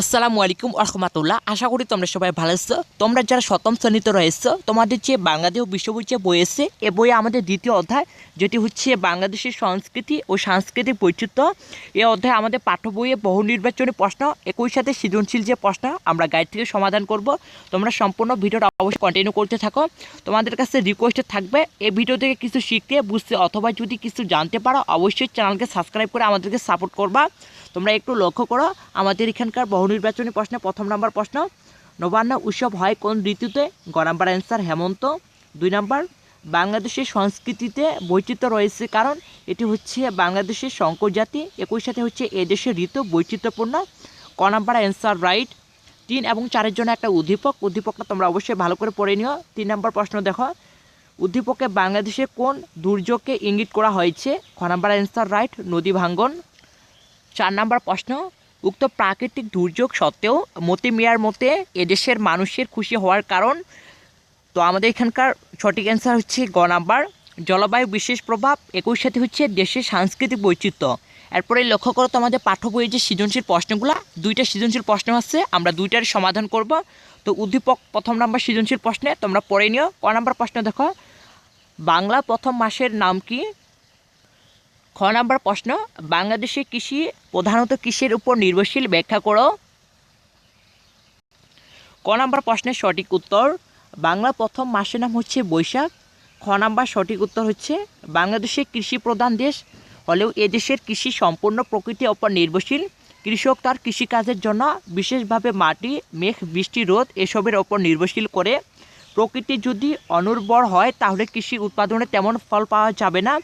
আসসালামু আলাইকুম রহমতুল্লাহ। আশা করি তোমরা সবাই ভালো আছো। তোমরা যারা সপ্তম শ্রেণীতে রয়েছো, তোমাদের যে বাংলাদেশ বিশ্ব বই যে বই এসছে এ বইয়ে আমাদের দ্বিতীয় অধ্যায়, যেটি হচ্ছে বাংলাদেশের সংস্কৃতি ও সাংস্কৃতিক বৈচিত্র্য। এ অধ্যায় আমাদের পাঠ্য বইয়ে বহু নির্বাচনী প্রশ্ন, একই সাথে সৃজনশীল যে প্রশ্ন, আমরা গাইড থেকে সমাধান করব। তোমরা সম্পূর্ণ ভিডিওটা অবশ্যই কন্টিনিউ করতে থাকো। তোমাদের কাছে রিকোয়েস্ট থাকবে, এই ভিডিও থেকে কিছু শিখতে, বুঝতে অথবা যদি কিছু জানতে পারো, অবশ্যই চ্যানেলকে সাবস্ক্রাইব করে আমাদেরকে সাপোর্ট করবা। তোমরা একটু লক্ষ্য করো, আমাদের এখানকার বহু নির্বাচনী প্রশ্নে প্রথম নাম্বার প্রশ্ন, নবান্ন উৎসব হয় কোন ঋতুতে? গ নাম্বার অ্যান্সার হেমন্ত, দুই নাম্বার, বাংলাদেশের সংস্কৃতিতে বৈচিত্র্য রয়েছে কারণ এটি হচ্ছে বাংলাদেশের শঙ্কর জাতি, একই সাথে হচ্ছে এদেশের ঋতু বৈচিত্র্যপূর্ণ, ক নাম্বার অ্যান্সার রাইট তিন এবং চারের জন্য একটা উদ্দীপক, উদ্দীপকটা তোমরা অবশ্যই ভালো করে পড়ে নিও। তিন নম্বর প্রশ্ন দেখো, উদ্দীপকে বাংলাদেশে কোন দুর্যোগকে ইঙ্গিত করা হয়েছে? খ নাম্বার অ্যান্সার রাইট নদী ভাঙ্গন চার নাম্বার প্রশ্ন, উক্ত প্রাকৃতিক দুর্যোগ সত্ত্বেও মতি মিয়ার মতে এদেশের মানুষের খুশি হওয়ার কারণ? তো আমাদের এখানকার সঠিক অ্যান্সার হচ্ছে গ নাম্বার। জলবায়ু বিশেষ প্রভাব, একই সাথে হচ্ছে দেশের সাংস্কৃতিক বৈচিত্র্য। এরপরে লক্ষ্য করো তো আমাদের পাঠ্য বইয়ের যে সৃজনশীল প্রশ্নগুলো, দুইটা সৃজনশীল প্রশ্ন আছে, আমরা দুইটার সমাধান করব। তো উদ্দীপক প্রথম নাম্বার সৃজনশীল প্রশ্নে তোমরা পড়ে নিও। ক নাম্বার প্রশ্ন দেখো, বাংলা প্রথম মাসের নাম কি? খ নাম্বার প্রশ্ন, বাংলাদেশে কৃষি প্রধানত কৃষির উপর নির্ভরশীল? ব্যাখ্যা করো। ক নাম্বার প্রশ্নের সঠিক উত্তর, বাংলা প্রথম মাসের নাম হচ্ছে বৈশাখ। খ নাম্বার সঠিক উত্তর হচ্ছে, বাংলাদেশে কৃষি প্রধান দেশ। হলেও এদেশের কৃষি সম্পূর্ণ প্রকৃতির ওপর নির্ভরশীল। কৃষক তার কৃষিকাজের জন্য বিশেষভাবে মাটি, মেঘ, বৃষ্টি, রোদ এসবের ওপর নির্ভরশীল করে। প্রকৃতি যদি অনুর্বর হয়, তাহলে কৃষি উৎপাদনে তেমন ফল পাওয়া যাবে না।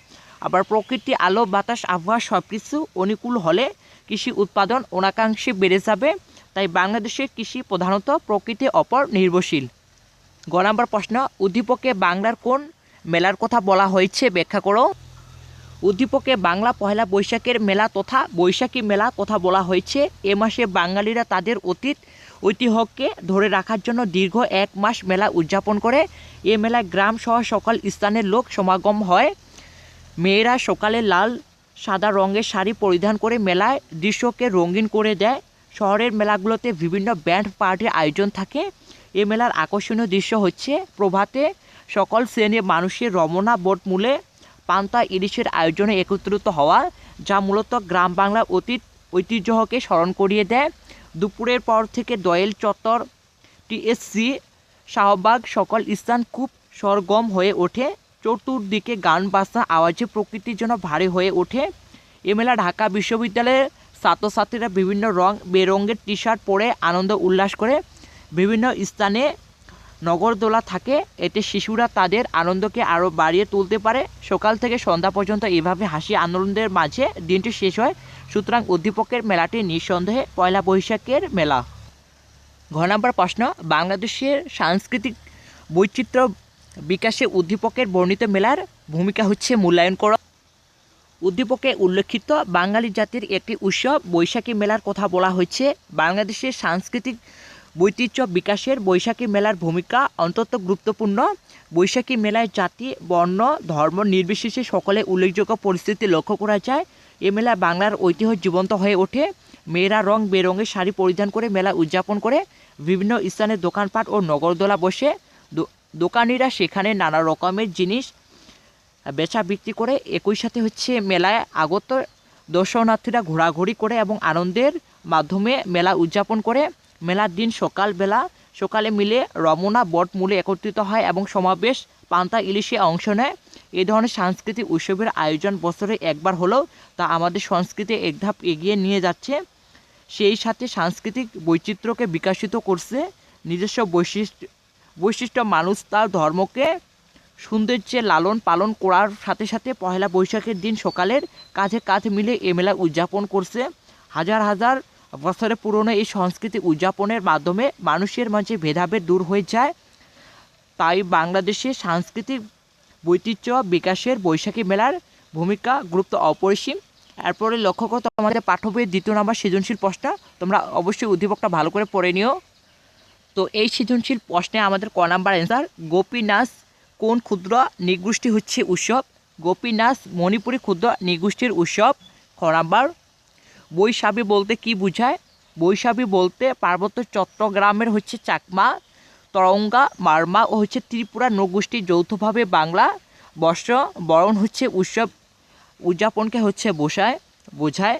আবার প্রকৃতি, আলো, বাতাস, আবহাওয়া সব কিছু অনুকূল হলে কৃষি উৎপাদন অনাকাঙ্ক্ষী বেড়ে যাবে। তাই বাংলাদেশের কৃষি প্রধানত প্রকৃতির অপর নির্ভরশীল। গ নম্বর প্রশ্ন, উদ্দীপকে বাংলার কোন মেলার কথা বলা হয়েছে? ব্যাখ্যা করো। উদ্দীপকে বাংলা পহেলা বৈশাখের মেলা তথা বৈশাখী মেলা কথা বলা হয়েছে। এ মাসে বাঙালিরা তাদের অতীত, ঐতিহ্যকে ধরে রাখার জন্য দীর্ঘ এক মাস মেলা উদযাপন করে। এ মেলায় গ্রাম সহ সকল স্থানের লোক সমাগম হয়। মেয়েরা সকালে লাল, সাদা রঙের শাড়ি পরিধান করে মেলায় দৃশ্যকে রঙিন করে দেয়। শহরের মেলাগুলোতে বিভিন্ন ব্যান্ড পার্টির আয়োজন থাকে। এ মেলার আকর্ষণীয় দৃশ্য হচ্ছে প্রভাতে সকল শ্রেণির মানুষের রমনা বোট মূলে পান্তা ইলিশের আয়োজনে একত্রিত হওয়া, যা মূলত গ্রাম বাংলার অতীত ঐতিহ্যকে স্মরণ করিয়ে দেয়। দুপুরের পর থেকে দয়েল চত্বর, টিএসসি, শাহবাগ সকল স্থান খুব সরগম হয়ে ওঠে। চতুর্দিকে গান বাজনা আওয়াজে প্রকৃতির জন্য ভারী হয়ে ওঠে। এ মেলা ঢাকা বিশ্ববিদ্যালয়ের ছাত্রছাত্রীরা বিভিন্ন রং, বেরঙের টি শার্ট পরে আনন্দ উল্লাস করে। বিভিন্ন স্থানে নগরদোলা থাকে। এতে শিশুরা তাদের আনন্দকে আরও বাড়িয়ে তুলতে পারে। সকাল থেকে সন্ধ্যা পর্যন্ত এভাবে হাসি আনন্দের মাঝে দিনটি শেষ হয়। সুতরাং উদ্দীপকের মেলাটি নিঃসন্দেহে পয়লা বৈশাখের মেলা। ঘ নম্বর প্রশ্ন, বাংলাদেশের সাংস্কৃতিক বৈচিত্র্য বিকাশে উদ্দীপকের বর্ণিত মেলার ভূমিকা হচ্ছে মূল্যায়ন করা। উদ্দীপকে উল্লেখিত বাঙালি জাতির একটি উৎসব বৈশাখী মেলার কথা বলা হয়েছে। বাংলাদেশের সাংস্কৃতিক বৈচিত্র্য বিকাশের বৈশাখী মেলার ভূমিকা অন্তত গুরুত্বপূর্ণ। বৈশাখী মেলায় জাতি, বর্ণ, ধর্ম নির্বিশেষে সকলে উল্লেখযোগ্য পরিস্থিতি লক্ষ্য করা যায়। এ মেলা বাংলার ঐতিহ্য জীবন্ত হয়ে ওঠে। মেয়েরা রং বেরঙের শাড়ি পরিধান করে মেলা উদযাপন করে। বিভিন্ন স্থানে দোকানপাট ও নগরদোলা বসে। দোকানিরা সেখানে নানা রকমের জিনিস বেচা বিক্রি করে, একই সাথে হচ্ছে মেলায় আগত দর্শনার্থীরা ঘোরাঘুরি করে এবং আনন্দের মাধ্যমে মেলা উদযাপন করে। মেলার দিন সকালবেলা সকালে মিলে রমনা বটমূলে একত্রিত হয় এবং সমাবেশ পান্তা ইলিশে অংশ নেয়। এই ধরনের সাংস্কৃতিক উৎসবের আয়োজন বছরে একবার হলেও তা আমাদের সংস্কৃতি এক ধাপ এগিয়ে নিয়ে যাচ্ছে। সেই সাথে সাংস্কৃতিক বৈচিত্র্যকে বিকশিত করছে। নিজস্ব বৈশিষ্ট্য বৈশিষ্ট্য, মানুষ তার ধর্মকে সৌন্দর্যে লালন পালন করার সাথে সাথে পহেলা বৈশাখের দিন সকালের কাঁধে কাঁধ মিলে এ মেলা উদযাপন করছে। হাজার হাজার বছরের পুরনো এই সংস্কৃতি উদযাপনের মাধ্যমে মানুষের মাঝে ভেদাভেদ দূর হয়ে যায়। তাই বাংলাদেশের সাংস্কৃতিক বৈচিত্র্য বিকাশের বৈশাখী মেলার ভূমিকা গুরুত্ব অপরিসীম। এরপরে লক্ষ্য করতো আমাদের পাঠ্য বইয়ের দ্বিতীয় নম্বর সৃজনশীল প্রশ্ন তোমরা অবশ্যই উদ্দীপকটা ভালো করে পড়ে নিও। তো এই সৃজনশীল প্রশ্নে আমাদের ক নাম্বার অ্যান্সার গোপী নাচ কোন ক্ষুদ্র নিগোষ্ঠী হচ্ছে উৎসব? গোপী নাচ মণিপুরী ক্ষুদ্র নিগোষ্ঠীর উৎসব। খ নাম্বার, বৈশাখী বলতে কি বোঝায়? বৈশাখী বলতে পার্বত্য চট্টগ্রামের হচ্ছে চাকমা, তরঙ্গা, মারমা ও হচ্ছে ত্রিপুরা নৌগোষ্ঠী যৌথভাবে বাংলা। বর্ষ, বরণ হচ্ছে উৎসব, উদযাপনকে হচ্ছে বোঝায় বোঝায়।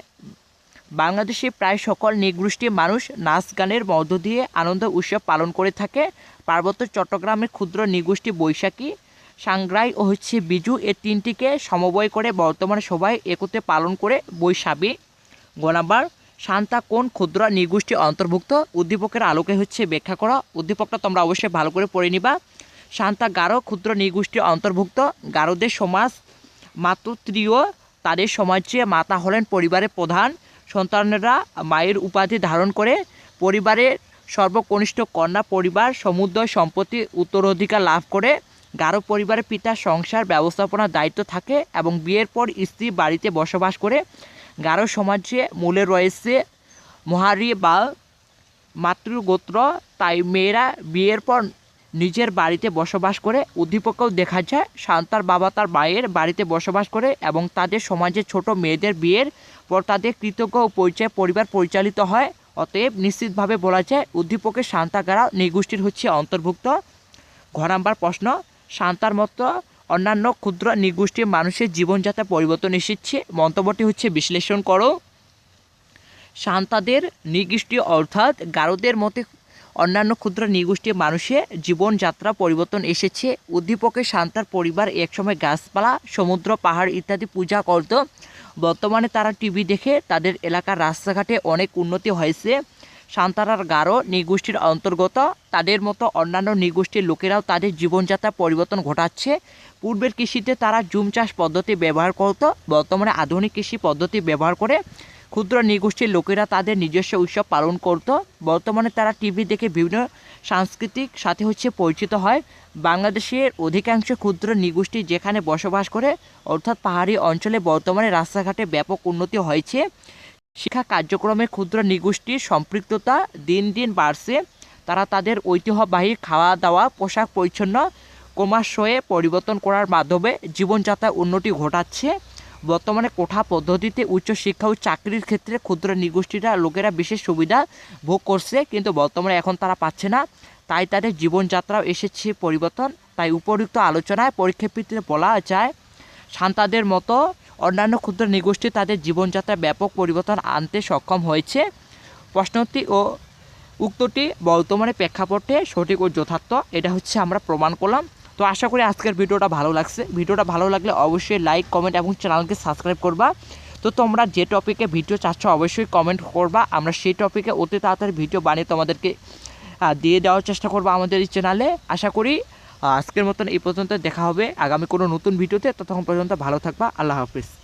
বাংলাদেশে প্রায় সকল নৃগোষ্ঠীর মানুষ নাচ গানের মধ্য দিয়ে আনন্দ উৎসব পালন করে থাকে। পার্বত্য চট্টগ্রামের ক্ষুদ্র নৃগোষ্ঠী বৈশাখী, সাংগ্রাই ও হচ্ছে বিজু এ তিনটিকে সমবয় করে বর্তমানে সবাই একত্রে পালন করে বৈশাখী। গ নাম্বার শান্তা কোন ক্ষুদ্র নৃগোষ্ঠী অন্তর্ভুক্ত? উদ্দীপকের আলোকে হচ্ছে ব্যাখ্যা করা। উদ্দীপকটা তোমরা অবশ্যই ভালো করে পড়ে নিবা। শান্তা গারো ক্ষুদ্র নৃগোষ্ঠী অন্তর্ভুক্ত। গারোদের সমাজ মাতৃত্রীয় তাদের সমাজে মাতা হলেন পরিবারের প্রধান। সন্তানেরা মায়ের উপাধি ধারণ করে পরিবারের সর্বকনিষ্ঠ কন্যা পরিবার, সমুদয় সম্পত্তি উত্তরাধিকার লাভ করে গারো পরিবারের পিতার সংসার ব্যবস্থাপনার দায়িত্ব থাকে এবং বিয়ের পর স্ত্রী বাড়িতে বসবাস করে। গারো সমাজে মূলে রয়েছে মহারি বা মাতৃগোত্র, তাই মেয়েরা বিয়ের পর নিজের বাড়িতে বসবাস করে। উদ্দীপকেও দেখা যায় সান্তার বাবা তার মায়ের বাড়িতে বসবাস করে এবং তাদের সমাজে ছোট মেয়েদের বিয়ের তাদের কৃতজ্ঞ ও পরিচয় পরিবার পরিচালিত হয়। অতএব নিশ্চিতভাবে বলা যায়, উদ্দীপকের শান্তাগারা নৃগোষ্ঠীর হচ্ছে অন্তর্ভুক্ত। ঘ নাম্বার প্রশ্ন শান্তার মতো অন্যান্য ক্ষুদ্র নৃগোষ্ঠীর মানুষের জীবনযাত্রা পরিবর্তন এসেছে। মন্তব্যটি হচ্ছে বিশ্লেষণ করো। শান্তাদের নৃগোষ্ঠী অর্থাৎ গারোদের মতে অন্যান্য ক্ষুদ্র নৃগোষ্ঠীর মানুষের জীবনযাত্রা পরিবর্তন এসেছে। উদ্দীপকের শান্তার পরিবার একসময় গাছপালা, সমুদ্র, পাহাড় ইত্যাদি পূজা করত। বর্তমানে তারা টিভি দেখে তাদের এলাকার রাস্তাঘাটে অনেক উন্নতি হয়েছে। সান্তারার গারো নৃগোষ্ঠীর অন্তর্গত। তাদের মতো অন্যান্য নৃগোষ্ঠীর লোকেরাও তাদের জীবনযাত্রা পরিবর্তন ঘটাচ্ছে। পূর্বের কৃষিতে তারা জুম চাষ পদ্ধতি ব্যবহার করত। বর্তমানে আধুনিক কৃষি পদ্ধতি ব্যবহার করে ক্ষুদ্র নৃগোষ্ঠীর লোকেরা তাদের নিজস্ব উৎসব পালন করত। বর্তমানে তারা টিভি দেখে বিভিন্ন সাংস্কৃতিক সাথে হচ্ছে পরিচিত হয়। বাংলাদেশের অধিকাংশ ক্ষুদ্র নৃগোষ্ঠী যেখানে বসবাস করে, অর্থাৎ পাহাড়ি অঞ্চলে বর্তমানে রাস্তাঘাটে ব্যাপক উন্নতি হয়েছে। শিক্ষা কার্যক্রমে ক্ষুদ্র নৃগোষ্ঠীর সম্পৃক্ততা দিন দিন বাড়ছে। তারা তাদের ঐতিহ্যবাহী খাওয়া দাওয়া পোশাক পরিচ্ছন্ন ক্রমাশয়ে পরিবর্তন করার মাধ্যমে জীবনযাত্রার উন্নতি ঘটাচ্ছে। বর্তমানে কোঠা পদ্ধতিতে উচ্চশিক্ষা ও চাকরির ক্ষেত্রে ক্ষুদ্র নৃগোষ্ঠীরা লোকেরা বিশেষ সুবিধা ভোগ করছে, কিন্তু বর্তমানে এখন তারা পাচ্ছে না। তাই তাদের জীবনযাত্রাও এসেছে পরিবর্তন। তাই উপযুক্ত আলোচনায় পরিক্ষেপিতে বলা যায় শান্তাদের মতো অন্যান্য ক্ষুদ্র নৃগোষ্ঠী তাদের জীবনযাত্রায় ব্যাপক পরিবর্তন আনতে সক্ষম হয়েছে। প্রশ্নটি ও উক্তটি বর্তমানে প্রেক্ষাপটে সঠিক ও যথার্থ, এটা হচ্ছে আমরা প্রমাণ করলাম। তো আশা করি আজকের ভিডিওটা ভালো লাগছে। ভিডিওটা ভালো লাগলে অবশ্যই লাইক কমেন্ট এবং চ্যানেলকে সাবস্ক্রাইব করবা। তো তোমরা যে টপিকে ভিডিও চাচ্ছ, অবশ্যই কমেন্ট করবা। আমরা সেই টপিকে অতি তাড়াতাড়ি ভিডিও বানিয়ে তোমাদেরকে দিয়ে দেওয়ার চেষ্টা করব আমাদের এই চ্যানেলে আশা করি আজকের মতন এই পর্যন্ত দেখা হবে। আগামী কোনো নতুন ভিডিওতে ততক্ষণ পর্যন্ত ভালো থাকবা। আল্লাহ হাফিজ।